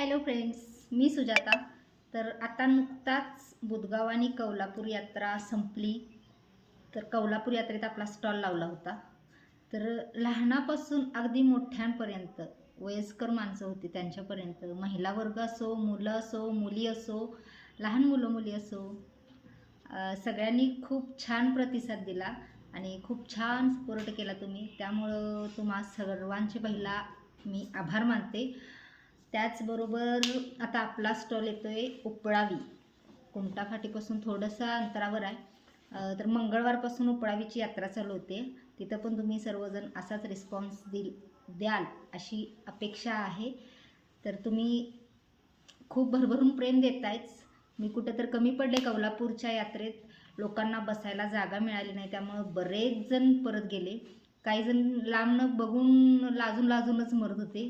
Hello friends मी सुजाता. तर आता नुकताच बुधगाव आणि कौलापूर यात्रा संपली. तर कौलापूर यात्रेत आपला स्टॉल लावला होता. तर लहानापासून अगदी मोठ्यांपर्यंत वयस्कर माणसं होती त्यांच्यापर्यंत. महिला वर्ग असो मुलं असो मुली असो लहान मुलं मुली असो सगळ्यांनी खूप छान प्रतिसाद दिला आणि खूप छान सपोर्ट केला तुम्ही. त्यामुळं तुम्हा सर्वांचे पहिला मी आभार मानते. त्याचबरोबर आता आपला स्टॉल येतो आहे उपळावी कुंटाफाटीपासून थोडंसं अंतरावर आहे. तर मंगळवारपासून उपळावीची यात्रा चालू होते. तिथं पण तुम्ही सर्वजण असाच रिस्पॉन्स दिल द्याल अशी अपेक्षा आहे. तर तुम्ही खूप भरभरून प्रेम देतायच. मी कुठं तर कमी पडले कौलापूरच्या यात्रेत. लोकांना बसायला जागा मिळाली नाही त्यामुळं बरेच जण परत गेले. काही जण लांबनं बघून लाजून लाजूनच मरत होते.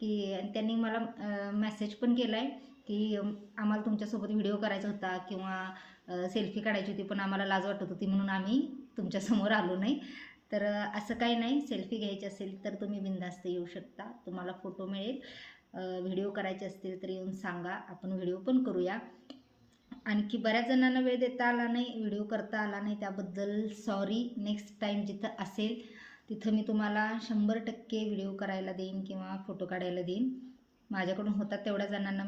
की आणि त्यांनी मला मेसेज पण केला आहे की आम्हाला तुमच्यासोबत व्हिडिओ करायचा होता किंवा सेल्फी काढायची होती पण आम्हाला लाज वाटत होती म्हणून आम्ही तुमच्यासमोर आलो नाही. तर असं काही नाही सेल्फी घ्यायची असेल तर तुम्ही बिंदास्त येऊ शकता. तुम्हाला फोटो मिळेल. व्हिडिओ करायचे असतील तर येऊन सांगा. आपण व्हिडिओ पण करूया. आणखी बऱ्याच जणांना वेळ देता आला नाही व्हिडिओ करता आला नाही त्याबद्दल सॉरी नेक्स्ट टाईम जिथं असेल तिथं मी तुम्हाला शंभर टक्के व्हिडिओ करायला देईन किंवा फोटो काढायला देईन. माझ्याकडून होतात तेवढ्या जणांना